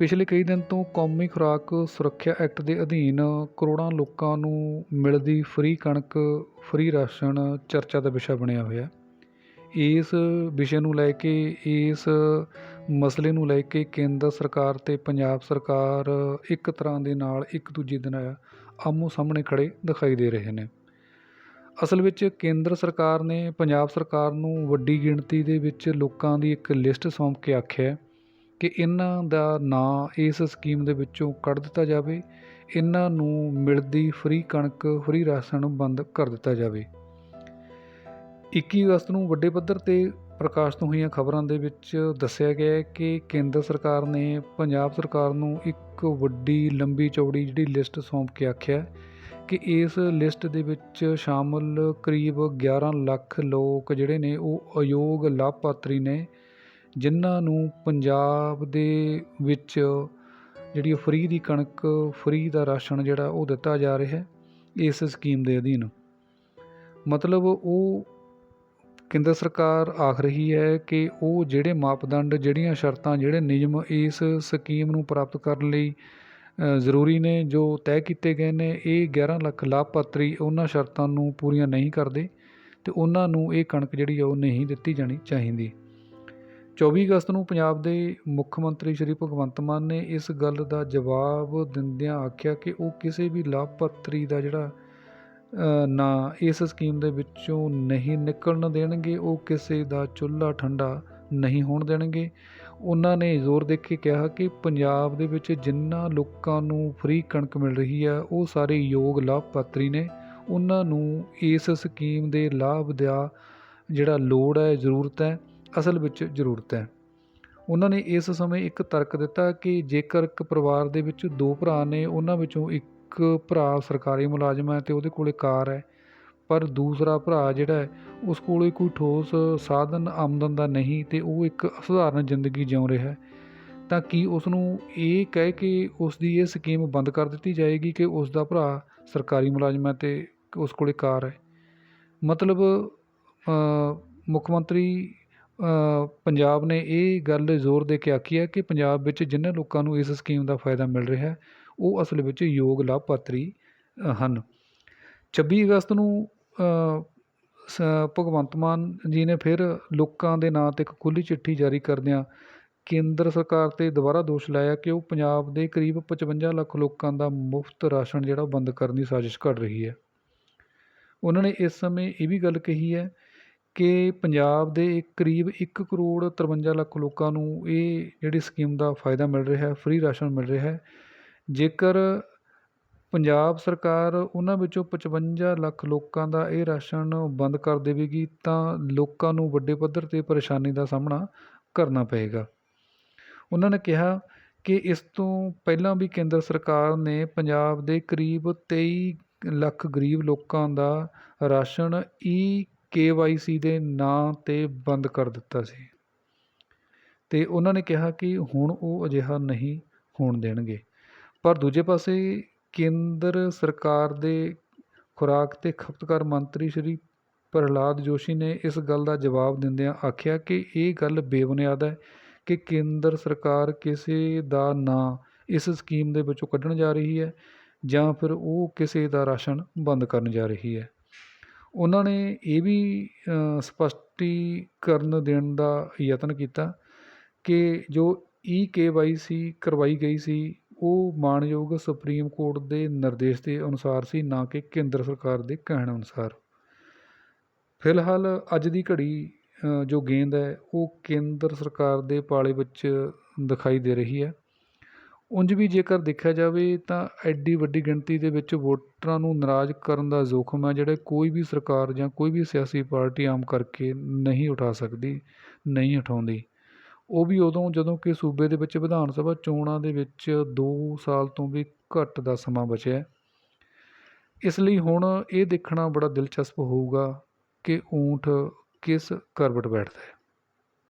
ਪਿਛਲੇ ਕਈ ਦਿਨ ਤੋਂ ਕੌਮੀ ਖੁਰਾਕ ਸੁਰੱਖਿਆ ਐਕਟ ਦੇ ਅਧੀਨ ਕਰੋੜਾਂ ਲੋਕਾਂ ਨੂੰ ਮਿਲਦੀ ਫ੍ਰੀ ਕਣਕ, ਫ੍ਰੀ ਰਾਸ਼ਨ ਚਰਚਾ ਦਾ ਵਿਸ਼ਾ ਬਣਿਆ ਹੋਇਆ। ਇਸ ਵਿਸ਼ੇ ਨੂੰ ਲੈ ਕੇ, ਇਸ ਮਸਲੇ ਨੂੰ ਲੈ ਕੇ ਕੇਂਦਰ ਸਰਕਾਰ ਅਤੇ ਪੰਜਾਬ ਸਰਕਾਰ ਇੱਕ ਤਰ੍ਹਾਂ ਦੇ ਨਾਲ ਇੱਕ ਦੂਜੇ ਦੇ ਨਾਲ ਆਮੋ ਸਾਹਮਣੇ ਖੜੇ ਦਿਖਾਈ ਦੇ ਰਹੇ ਨੇ। ਅਸਲ ਵਿੱਚ ਕੇਂਦਰ ਸਰਕਾਰ ਨੇ, ਪੰਜਾਬ ਸਰਕਾਰ ਨੂੰ ਵੱਡੀ ਗਿਣਤੀ ਦੇ ਵਿੱਚ ਲੋਕਾਂ ਦੀ ਇੱਕ ਲਿਸਟ ਸੌਂਪ ਕੇ ਆਖਿਆ ਕਿ ਇਹਨਾਂ ਦਾ ਨਾਂ ਇਸ ਸਕੀਮ ਦੇ ਵਿੱਚੋਂ ਕੱਢ ਦਿੱਤਾ ਜਾਵੇ। ਇਹਨਾਂ ਨੂੰ ਮਿਲਦੀ ਫ੍ਰੀ ਕਣਕ, ਫ੍ਰੀ ਰਾਸ਼ਨ ਬੰਦ ਕਰ ਦਿੱਤਾ ਜਾਵੇ। 21 ਅਗਸਤ ਨੂੰ ਵੱਡੇ ਪੱਧਰ ਤੇ ਪ੍ਰਕਾਸ਼ਿਤ ਹੋਈਆਂ ਖਬਰਾਂ ਦੇ ਵਿੱਚ ਦੱਸਿਆ ਗਿਆ ਹੈ ਕਿ ਕੇਂਦਰ ਸਰਕਾਰ ਨੇ ਪੰਜਾਬ ਸਰਕਾਰ ਨੂੰ ਇੱਕ ਵੱਡੀ ਲੰਬੀ ਚੌੜੀ ਜਿਹੜੀ ਲਿਸਟ ਸੌਂਪ ਕੇ ਆਖਿਆ ਕਿ ਇਸ ਲਿਸਟ ਦੇ ਵਿੱਚ ਸ਼ਾਮਲ ਕਰੀਬ 11 ਲੱਖ ਲੋਕ ਜਿਹੜੇ ਨੇ ਉਹ ਅਯੋਗ ਲਾਭਪਾਤਰੀ ਨੇ ਜਿਨ੍ਹਾਂ ਨੂੰ ਪੰਜਾਬ ਦੇ ਵਿੱਚ ਜਿਹੜੀ ਫ੍ਰੀ ਦੀ ਕਣਕ, ਫ੍ਰੀ ਦਾ ਰਾਸ਼ਨ ਜਿਹੜਾ ਉਹ ਦਿੱਤਾ ਜਾ ਰਿਹਾ ਇਸ ਸਕੀਮ ਦੇ ਅਧੀਨ। ਮਤਲਬ ਉਹ ਕੇਂਦਰ ਸਰਕਾਰ ਆਖ ਰਹੀ ਹੈ ਕਿ ਉਹ ਜਿਹੜੇ ਮਾਪਦੰਡ, ਜਿਹੜੀਆਂ ਸ਼ਰਤਾਂ, ਜਿਹੜੇ ਨਿਯਮ ਇਸ ਸਕੀਮ ਨੂੰ ਪ੍ਰਾਪਤ ਕਰਨ ਲਈ ਜ਼ਰੂਰੀ ਨੇ, ਜੋ ਤੈਅ ਕੀਤੇ ਗਏ ਨੇ, ਇਹ 11 ਲੱਖ ਲਾਭਪਾਤਰੀ ਉਹਨਾਂ ਸ਼ਰਤਾਂ ਨੂੰ ਪੂਰੀਆਂ ਨਹੀਂ ਕਰਦੇ ਤੇ ਉਹਨਾਂ ਨੂੰ ਇਹ ਕਣਕ ਜਿਹੜੀ ਆ ਉਹ ਨਹੀਂ ਦਿੱਤੀ ਜਾਣੀ ਚਾਹੀਦੀ। 24 ਅਗਸਤ ਨੂੰ ਪੰਜਾਬ ਦੇ ਮੁੱਖ ਮੰਤਰੀ ਸ਼੍ਰੀ ਭਗਵੰਤ ਮਾਨ ਨੇ ਇਸ ਗੱਲ ਦਾ ਜਵਾਬ ਦਿੰਦਿਆਂ ਆਖਿਆ ਕਿ ਉਹ ਕਿਸੇ ਵੀ ਲਾਭਪਾਤਰੀ ਦਾ ਜਿਹੜਾ ਨਾ ਇਸ ਸਕੀਮ ਦੇ ਵਿੱਚੋਂ ਨਹੀਂ ਨਿਕਲਣ ਦੇਣਗੇ, ਉਹ ਕਿਸੇ ਦਾ ਚੁੱਲ੍ਹਾ ਠੰਡਾ ਨਹੀਂ ਹੋਣ ਦੇਣਗੇ। ਉਹਨਾਂ ਨੇ ਜ਼ੋਰ ਦੇ ਕੇ ਕਿਹਾ ਕਿ ਪੰਜਾਬ ਦੇ ਵਿੱਚ ਜਿੰਨਾ ਲੋਕਾਂ ਨੂੰ ਫ੍ਰੀ ਕਣਕ ਮਿਲ ਰਹੀ ਹੈ, ਉਹ ਸਾਰੇ ਯੋਗ ਲਾਭਪਾਤਰੀ ਨੇ। ਉਹਨਾਂ ਨੂੰ ਇਸ ਸਕੀਮ ਦੇ ਲਾਭ ਦਾ ਜਿਹੜਾ ਲੋੜ ਹੈ, ਜ਼ਰੂਰਤ ਹੈ। ਅਸਲ ਵਿੱਚ ਜ਼ਰੂਰਤ ਹੈ। ਉਹਨਾਂ ਨੇ ਇਸ ਸਮੇਂ ਇੱਕ ਤਰਕ ਦਿੱਤਾ ਕਿ ਜੇਕਰ ਇੱਕ ਪਰਿਵਾਰ ਦੇ ਵਿੱਚ ਦੋ ਭਰਾ ਨੇ, ਉਹਨਾਂ ਵਿੱਚੋਂ ਇੱਕ ਭਰਾ ਸਰਕਾਰੀ ਮੁਲਾਜ਼ਮ ਹੈ ਤੇ ਉਹਦੇ ਕੋਲੇ ਕਾਰ ਹੈ। ਪਰ ਦੂਸਰਾ ਭਰਾ ਜਿਹੜਾ ਉਸ ਕੋਲੇ ਕੋਈ ਠੋਸ ਸਾਧਨ ਆਮਦਨ ਦਾ ਨਹੀਂ ਤੇ ਉਹ ਇੱਕ ਸਧਾਰਨ ਜ਼ਿੰਦਗੀ ਜਿਉ ਰਿਹਾ ਹੈ। ਤਾਂ ਕੀ ਉਸ ਨੂੰ ਇਹ ਕਹਿ ਕੇ ਉਸ ਦੀ ਇਹ ਸਕੀਮ ਬੰਦ ਕਰ ਦਿੱਤੀ ਜਾਏਗੀ ਕਿ ਉਸ ਦਾ ਭਰਾ ਸਰਕਾਰੀ ਮੁਲਾਜ਼ਮ ਹੈ ਤੇ ਉਸ ਕੋਲੇ ਕਾਰ ਹੈ? ਮਤਲਬ ਮੁੱਖ ਮੰਤਰੀ ਪੰਜਾਬ ਨੇ ਇਹ ਗੱਲ ਜ਼ੋਰ ਦੇ ਕੇ ਆਖੀ ਹੈ ਕਿ ਪੰਜਾਬ ਵਿੱਚ ਜਿਨ੍ਹਾਂ ਲੋਕਾਂ ਨੂੰ ਇਸ ਸਕੀਮ ਦਾ ਫਾਇਦਾ ਮਿਲ ਰਿਹਾ ਹੈ, ਉਹ ਅਸਲ ਵਿੱਚ ਯੋਗ ਲਾਭਪਾਤਰੀ ਹਨ। 26 ਅਗਸਤ ਨੂੰ ਸ, ਭਗਵੰਤ ਮਾਨ ਜੀ ਨੇ ਫਿਰ ਲੋਕਾਂ ਦੇ ਨਾਂ 'ਤੇ ਇੱਕ ਖੁੱਲ੍ਹੀ ਚਿੱਠੀ ਜਾਰੀ ਕਰਦਿਆਂ ਕੇਂਦਰ ਸਰਕਾਰ 'ਤੇ ਦੁਬਾਰਾ ਦੋਸ਼ ਲਾਇਆ ਕਿ ਉਹ ਪੰਜਾਬ ਦੇ ਕਰੀਬ 55 ਲੱਖ ਲੋਕਾਂ ਦਾ ਮੁਫਤ ਰਾਸ਼ਨ ਜਿਹੜਾ ਬੰਦ ਕਰਨ ਦੀ ਸਾਜ਼ਿਸ਼ ਘੜ ਰਹੀ ਹੈ। ਉਹਨਾਂ ਨੇ ਇਸ ਸਮੇਂ ਇਹ ਵੀ ਗੱਲ ਕਹੀ ਹੈ ਕਿ ਪੰਜਾਬ ਦੇ ਕਰੀਬ ਇੱਕ ਕਰੋੜ 53 ਲੱਖ ਲੋਕਾਂ ਨੂੰ ਇਹ ਜਿਹੜੀ ਸਕੀਮ ਦਾ ਫਾਇਦਾ ਮਿਲ ਰਿਹਾ ਹੈ ਫ੍ਰੀ ਰਾਸ਼ਨ ਮਿਲ ਰਿਹਾ ਜੇਕਰ ਪੰਜਾਬ ਸਰਕਾਰ ਉਹਨਾਂ ਵਿੱਚੋਂ 55 ਲੱਖ ਲੋਕਾਂ ਦਾ ਇਹ ਰਾਸ਼ਨ ਬੰਦ ਕਰ ਦੇਵੇਗੀ, ਤਾਂ ਲੋਕਾਂ ਨੂੰ ਵੱਡੇ ਪੱਧਰ 'ਤੇ ਪਰੇਸ਼ਾਨੀ ਦਾ ਸਾਹਮਣਾ ਕਰਨਾ ਪਏਗਾ। ਉਹਨਾਂ ਨੇ ਕਿਹਾ ਕਿ ਇਸ ਤੋਂ ਪਹਿਲਾਂ ਵੀ ਕੇਂਦਰ ਸਰਕਾਰ ਨੇ ਪੰਜਾਬ ਦੇ ਕਰੀਬ 23 ਲੱਖ ਗਰੀਬ ਲੋਕਾਂ ਦਾ ਰਾਸ਼ਨ ਈ ਕੇ ਵਾਈ ਸੀ ਦੇ ਨਾਂ 'ਤੇ ਬੰਦ ਕਰ ਦਿੱਤਾ ਸੀ। ਅਤੇ ਉਹਨਾਂ ਨੇ ਕਿਹਾ ਕਿ ਹੁਣ ਉਹ ਅਜਿਹਾ ਨਹੀਂ ਹੋਣ ਦੇਣਗੇ। ਪਰ ਦੂਜੇ ਪਾਸੇ ਕੇਂਦਰ ਸਰਕਾਰ ਦੇ ਖੁਰਾਕ ਤੇ ਖਪਤਕਾਰ ਮੰਤਰੀ ਸ਼੍ਰੀ ਪ੍ਰਹਲਾਦ ਜੋਸ਼ੀ ਨੇ ਇਸ ਗੱਲ ਦਾ ਜਵਾਬ ਦਿੰਦਿਆਂ ਆਖਿਆ ਕਿ ਇਹ ਗੱਲ ਬੇਬੁਨਿਆਦ ਹੈ ਕਿ ਕੇਂਦਰ ਸਰਕਾਰ ਕਿਸੇ ਦਾ ਨਾਂ ਇਸ ਸਕੀਮ ਦੇ ਵਿੱਚੋਂ ਕੱਢਣ ਜਾ ਰਹੀ ਹੈ ਜਾਂ ਫਿਰ ਉਹ ਕਿਸੇ ਦਾ ਰਾਸ਼ਨ ਬੰਦ ਕਰਨ ਜਾ ਰਹੀ ਹੈ। ਉਹਨਾਂ ਨੇ ਇਹ ਵੀ ਸਪਸ਼ਟੀਕਰਨ ਦੇਣ ਦਾ ਯਤਨ ਕੀਤਾ ਕਿ ਜੋ ਈ ਕੇ ਵਾਈ ਸੀ, ਕਰਵਾਈ ਗਈ ਸੀ, ਉਹ ਮਾਣਯੋਗ ਸੁਪਰੀਮ ਕੋਰਟ ਦੇ ਨਿਰਦੇਸ਼ ਦੇ ਅਨੁਸਾਰ ਸੀ, ਨਾ ਕਿ ਕੇਂਦਰ ਸਰਕਾਰ ਦੇ ਕਹਿਣ ਅਨੁਸਾਰ। ਫਿਲਹਾਲ ਅੱਜ ਦੀ ਘੜੀ ਜੋ ਗੇਂਦ ਹੈ, ਉਹ ਕੇਂਦਰ ਸਰਕਾਰ ਦੇ ਪਾਲੇ ਵਿੱਚ ਦਿਖਾਈ ਦੇ ਰਹੀ ਹੈ। ਉਂਝ ਵੀ ਜੇਕਰ ਦੇਖਿਆ ਜਾਵੇ ਤਾਂ ਐਡੀ ਵੱਡੀ ਗਿਣਤੀ ਦੇ ਵਿੱਚ ਵੋਟਰਾਂ ਨੂੰ ਨਾਰਾਜ਼ ਕਰਨ ਦਾ ਜ਼ੋਖਮ ਹੈ ਜਿਹੜਾ ਕੋਈ ਵੀ ਸਰਕਾਰ ਜਾਂ ਕੋਈ ਵੀ ਸਿਆਸੀ ਪਾਰਟੀ ਆਮ ਕਰਕੇ ਨਹੀਂ ਉਠਾ ਸਕਦੀ, ਨਹੀਂ ਉਠਾਉਂਦੀ। ਉਹ ਵੀ ਉਦੋਂ ਜਦੋਂ ਕਿ ਸੂਬੇ ਦੇ ਵਿੱਚ ਵਿਧਾਨ ਸਭਾ ਚੋਣਾਂ ਦੇ ਵਿੱਚ 2 ਸਾਲ ਤੋਂ ਵੀ ਘੱਟ ਦਾ ਸਮਾਂ ਬਚਿਆ ਇਸ ਲਈ ਹੁਣ ਇਹ ਦੇਖਣਾ ਬੜਾ ਦਿਲਚਸਪ ਹੋਊਗਾ ਕਿ ਊਂਠ ਕਿਸ ਕਰਵਟ ਬੈਠਦਾ ਹੈ।